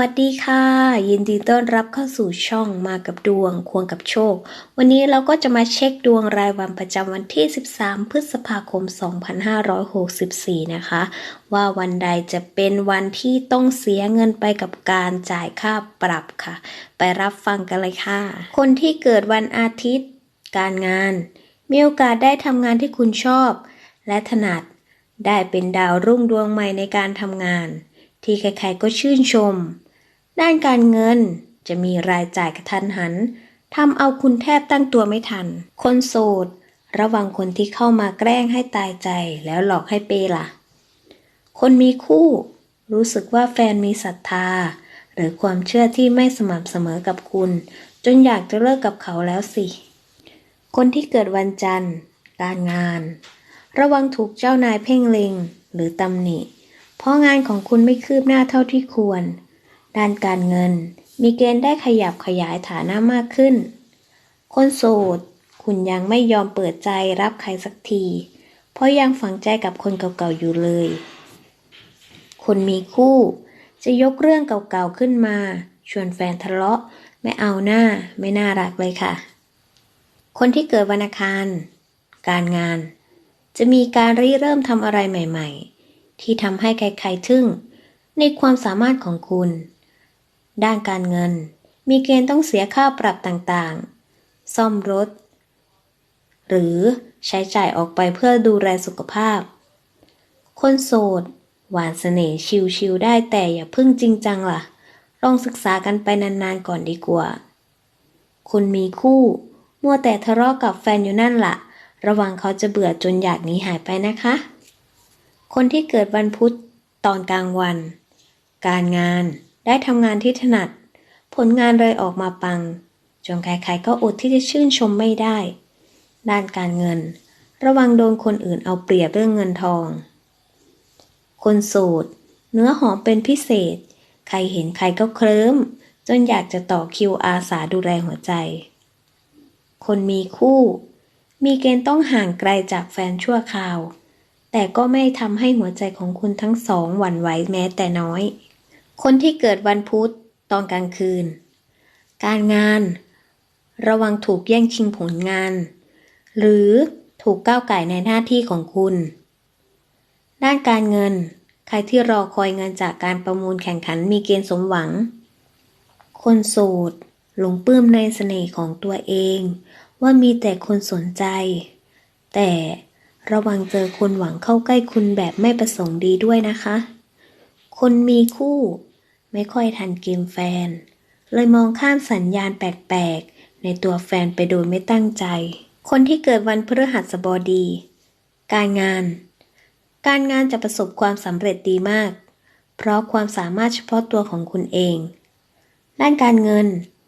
วัสดีค่ะ ยินดีต้อนรับเข้าสู่ช่องมากับดวงควงกับโชค วันนี้เราก็จะมาเช็คดวงรายวันประจำวันที่ 13 พฤษภาคม 2564 นะคะ ว่าวันใดจะเป็นวันที่ต้องเสียเงินไปกับการจ่ายค่าปรับค่ะ ไปรับฟังกันเลยค่ะ คนที่เกิดวันอาทิตย์ การงาน มีโอกาสได้ทำงานที่คุณชอบ และถนัดได้เป็นดาวรุ่งดวงใหม่ในการทำงานที่ใครๆก็ชื่นชม ด้านการเงินจะมีรายจ่ายกระทันหันทำเอาคุณแทบตั้งตัวไม่ทัน คนโสด ระวังคนที่เข้ามาแกล้งให้ตายใจแล้วหลอกให้เปย์ล่ะ คนมีคู่ รู้สึกว่าแฟนมีศรัทธา หรือความเชื่อที่ไม่สม่ำเสมอกับคุณ จนอยากจะเลิกกับเขาแล้วสิ คนที่เกิดวันจันทร์ การงาน ระวังถูกเจ้านายเพ่งเล็งหรือตำหนิ เพราะงานของคุณไม่คืบหน้าเท่าที่ควร ด้านการเงิน มีเกณฑ์ได้ขยับขยายฐานะมากขึ้น คนโสด คุณยังไม่ยอมเปิดใจรับใครสักที เพราะยังฝังใจกับคนเก่าๆอยู่เลย คนมีคู่ จะยกเรื่องเก่าๆขึ้นมา ชวนแฟนทะเลาะ ไม่เอาหน้า ไม่น่ารักเลยค่ะ คนที่เกิดวันอังคาร การงาน จะมีการริเริ่มทำอะไรใหม่ ๆ ที่ทำให้ใครๆทึ่งในความสามารถของคุณ ด้านการเงิน มีเกณฑ์ต้องเสียค่าปรับต่างๆ ซ่อมรถ หรือใช้จ่ายออกไปเพื่อดูแลสุขภาพ คนโสด หวานเสน่ห์ชิวๆได้แต่อย่าพึ่งจริงจังล่ะ ลองศึกษากันไปนานๆก่อนดีกว่า คุณมีคู่ มัวแต่ทะเลาะกับแฟนอยู่นั่นละ่ะ ระวังเขาจะเบื่อจนอยากหนีหายไปนะคะ คนที่เกิดวันพุธตอนกลางวัน การงาน ได้ทำงานที่ถนัด ผลงานเลยออกมาปัง จนใครๆก็อดที่จะชื่นชมไม่ได้ ด้านการเงิน ระวังโดนคนอื่นเอาเปรียบเรื่องเงินทอง คนโสด เนื้อหอมเป็นพิเศษ ใครเห็นใครก็เคลิ้ม จนอยากจะต่อคิวอาสาดูแลหัวใจ คนมีคู่ มีเกณฑ์ต้องห่างไกลจากแฟนชั่วคราวแต่ก็ไม่ทำให้หัวใจของคุณทั้งสองหวั่นไหวแม้แต่น้อย คนที่เกิดวันพุธตอนกลางคืน การงาน ระวังถูกแย่งชิงผลงาน หรือถูกก้าวไก่ในหน้าที่ของคุณ ด้านการเงิน ใครที่รอคอยเงินจากการประมูลแข่งขันมีเกณฑ์สมหวัง คนโสดหลงปลื้มในเสน่ห์ของตัวเอง ว่ามีแต่คนสนใจ แต่ระวังเจอคนหวังเข้าใกล้คุณแบบไม่ประสงค์ดีด้วยนะคะ คนมีคู่ ไม่ค่อยทันเกมแฟน เลยมองข้ามสัญญาณแปลกๆ ในตัวแฟนไปโดยไม่ตั้งใจ คนที่เกิดวันพฤหัสบดี การงาน การงานจะประสบความสำเร็จดีมาก เพราะความสามารถเฉพาะตัวของคุณเอง ด้านการเงิน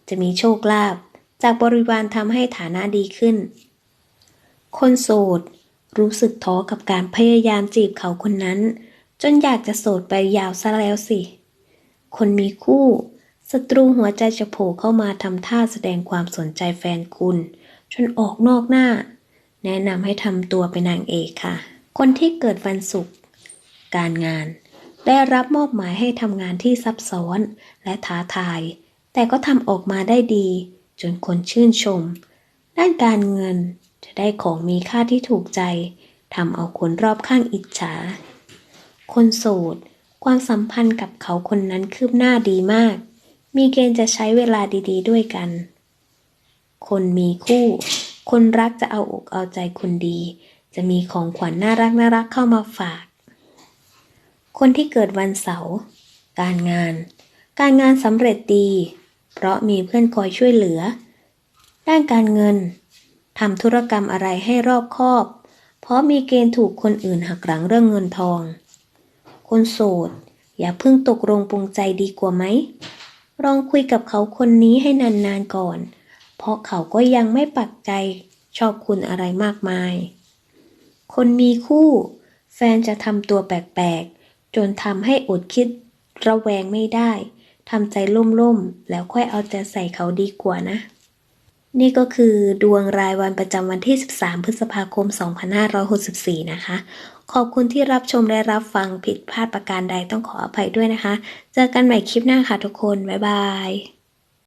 จะมีโชคลาภจากบริวารทำให้ฐานะดีขึ้น คนโสด รู้สึกท้อกับการพยายามจีบเขาคนนั้น จนอยากจะโสดไปยาวซะแล้วสิ คนมีคู่ศัตรูหัวใจจะโผล่เข้ามาทำท่าแสดงความสนใจแฟนคุณ จนออกนอกหน้า แนะนำให้ทำตัวเป็นนางเอกค่ะ คนที่เกิดวันศุกร์การงาน ได้รับมอบหมายให้ทำงานที่ซับซ้อนและท้าทาย แต่ก็ทำออกมาได้ดี จนคนชื่นชม ด้านการเงินจะได้ของมีค่าที่ถูกใจทำเอาคนรอบข้างอิจฉา คนโสด ความสัมพันธ์กับเขาคนนั้นคืบหน้าดีมาก มีเกณฑ์จะใช้เวลาดีๆ ด้วยกัน คนมีคู่ คนรักจะเอาอกเอาใจคุณดี จะมีของขวัญน่ารักน่ารักเข้ามาฝาก คนที่เกิดวันเสาร์การงาน การงานสำเร็จดี เพราะมีเพื่อนคอยช่วยเหลือ ด้านการเงินทำธุรกรรมอะไรให้รอบคอบ เพราะมีเกณฑ์ถูกคนอื่นหักหลังเรื่องเงินทอง คนโสด อย่าเพิ่งตกลงปรงใจดีกว่าไหมลองคุยกับเขาคนนี้ให้นานๆก่อน เพราะเขาก็ยังไม่ปักใจชอบคุณอะไรมากมาย คนมีคู่ แฟนจะทำตัวแปลกๆ จนทำให้อดคิด ระแวงไม่ได้ทำใจล่มๆ แล้วค่อยเอาใจใส่เขาดีกว่านะ นี่ก็คือดวงรายวันประจำวันที่ 13 พฤษภาคม 2564 นะคะ ขอบคุณที่รับชมและรับฟังผิดพลาดประการใดต้องขออภัยด้วยนะคะ เจอกันใหม่คลิปหน้าค่ะทุกคน บ๊ายบาย